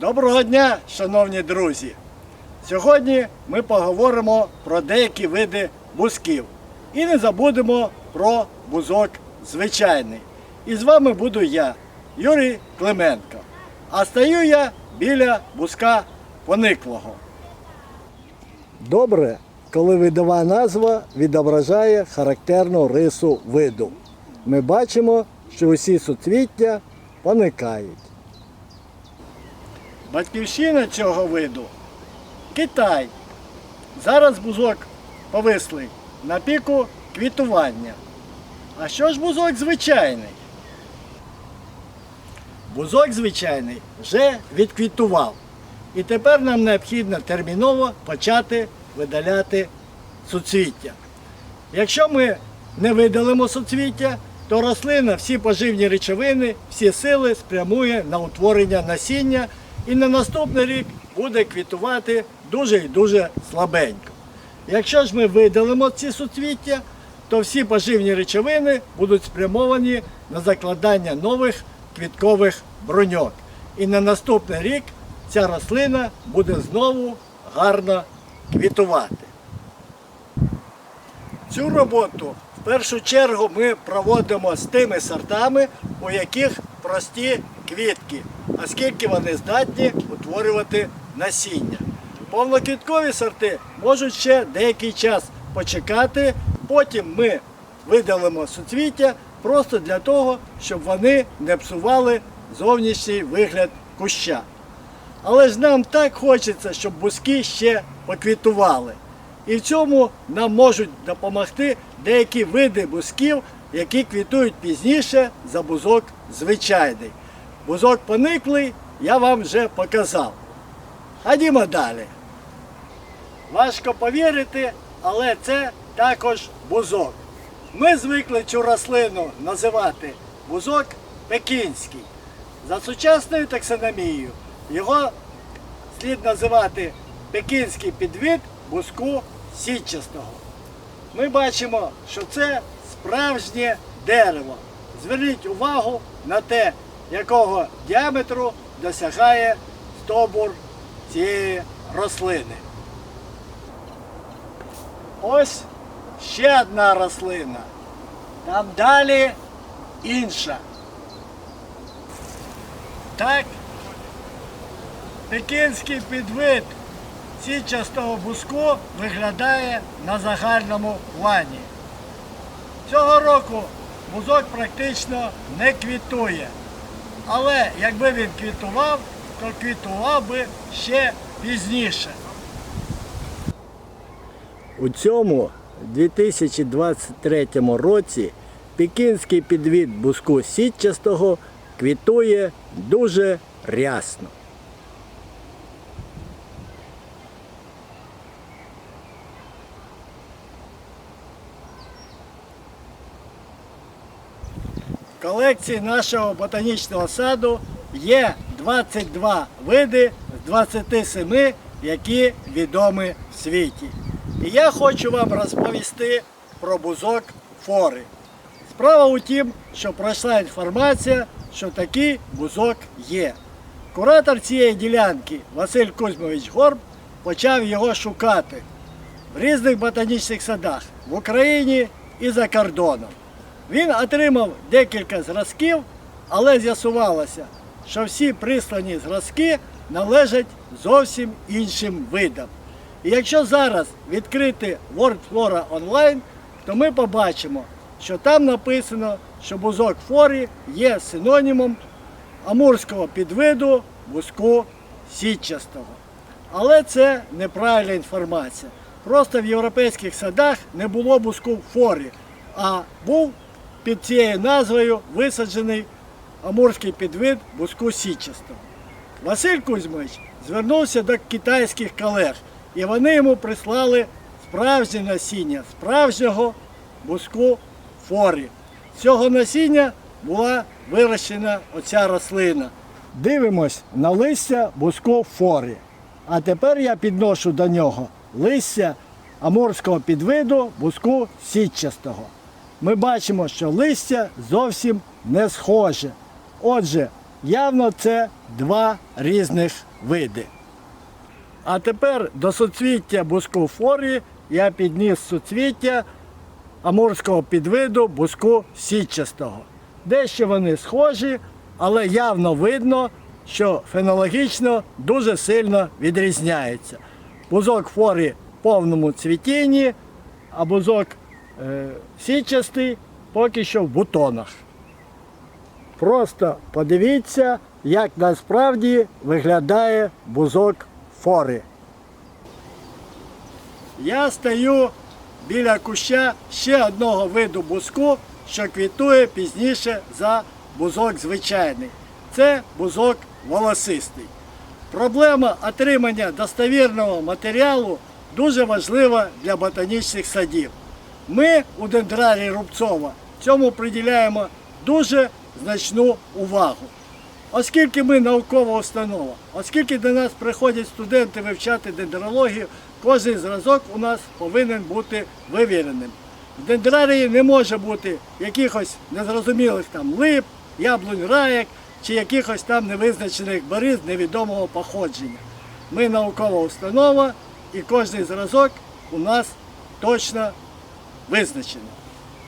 Доброго дня, шановні друзі! Сьогодні ми поговоримо про деякі види бузків і не забудемо про бузок звичайний. І з вами буду я, Юрій Клименко. А стою я біля бузка пониклого. Добре, коли видова назва відображає характерну рису виду. Ми бачимо, що усі суцвіття поникають. Батьківщина цього виду Китай. Зараз бузок повислий на піку квітування. А що ж бузок звичайний? Бузок звичайний вже відквітував. І тепер нам необхідно терміново почати видаляти суцвіття. Якщо ми не видалимо суцвіття, то рослина всі поживні речовини, всі сили спрямує на утворення насіння і на наступний рік буде квітувати дуже і дуже слабенько. Якщо ж ми видалимо ці суцвіття, то всі поживні речовини будуть спрямовані на закладання нових квіткових броньок. І на наступний рік ця рослина буде знову гарно квітувати. Цю роботу в першу чергу ми проводимо з тими сортами, у яких прості квітки, оскільки вони здатні утворювати насіння. Повноквіткові сорти можуть ще деякий час почекати, потім ми видалимо суцвіття просто для того, щоб вони не псували зовнішній вигляд куща. Але ж нам так хочеться, щоб бузки ще поквітували. І в цьому нам можуть допомогти деякі види бузків, які квітують пізніше за бузок звичайний. Бузок пониклий я вам вже показав. Ходімо далі. Важко повірити, але це також бузок. Ми звикли цю рослину називати бузок пекінський. За сучасною таксономією його слід називати пекінський підвид бузку сітчастого. Ми бачимо, що це справжнє дерево. Зверніть увагу на те, якого діаметру досягає стовбур цієї рослини. Ось ще одна рослина. Там далі інша. Так, пекінський підвид січастого буску виглядає на загальному плані. Цього року бузок практично не квітує. Але якби він квітував, то квітував би ще пізніше. У цьому 2023 році пекінський підвід буску сітчастого квітує дуже рясно. Колекції нашого ботанічного саду є 22 види з 27, які відомі в світі. І я хочу вам розповісти про бузок фори. Справа у тім, що пройшла інформація, що такий бузок є. Куратор цієї ділянки Василь Кузьмович Горб почав його шукати в різних ботанічних садах в Україні і за кордоном. Він отримав декілька зразків, але з'ясувалося, що всі прислані зразки належать зовсім іншим видам. І якщо зараз відкрити World Flora Online, то ми побачимо, що там написано, що бузок форі є синонімом амурського підвиду бузку сітчастого. Але це неправильна інформація. Просто в європейських садах не було бузку форі, а був під цією назвою висаджений амурський підвид бузку сітчастого. Василь Кузьмович звернувся до китайських колег, і вони йому прислали справжнє насіння справжнього бузку форі. З цього насіння була вирощена оця рослина. Дивимось на листя бузку форі. А тепер я підношу до нього листя амурського підвиду бузку сітчастого. Ми бачимо, що листя зовсім не схоже. Отже, явно це два різних види. А тепер до суцвіття буску форі я підніс суцвіття амурського підвиду буску сітчастого. Дещо вони схожі, але явно видно, що фенологічно дуже сильно відрізняються. Бузок форі в повному цвітінні, а бузок е, сітчастий поки що в бутонах. Просто подивіться, як насправді виглядає бузок фори. Я стою біля куща ще одного виду бузку, що квітує пізніше за бузок звичайний. Це бузок волосистий. Проблема отримання достовірного матеріалу дуже важлива для ботанічних садів. Ми у дендрарії Рубцова цьому приділяємо дуже значну увагу. Оскільки ми наукова установа, оскільки до нас приходять студенти вивчати дендрологію, кожен зразок у нас повинен бути вивіреним. В дендрарії не може бути якихось незрозумілих там лип, яблунь раєк чи якихось там невизначених бариз невідомого походження. Ми наукова установа і кожен зразок у нас точно визначений.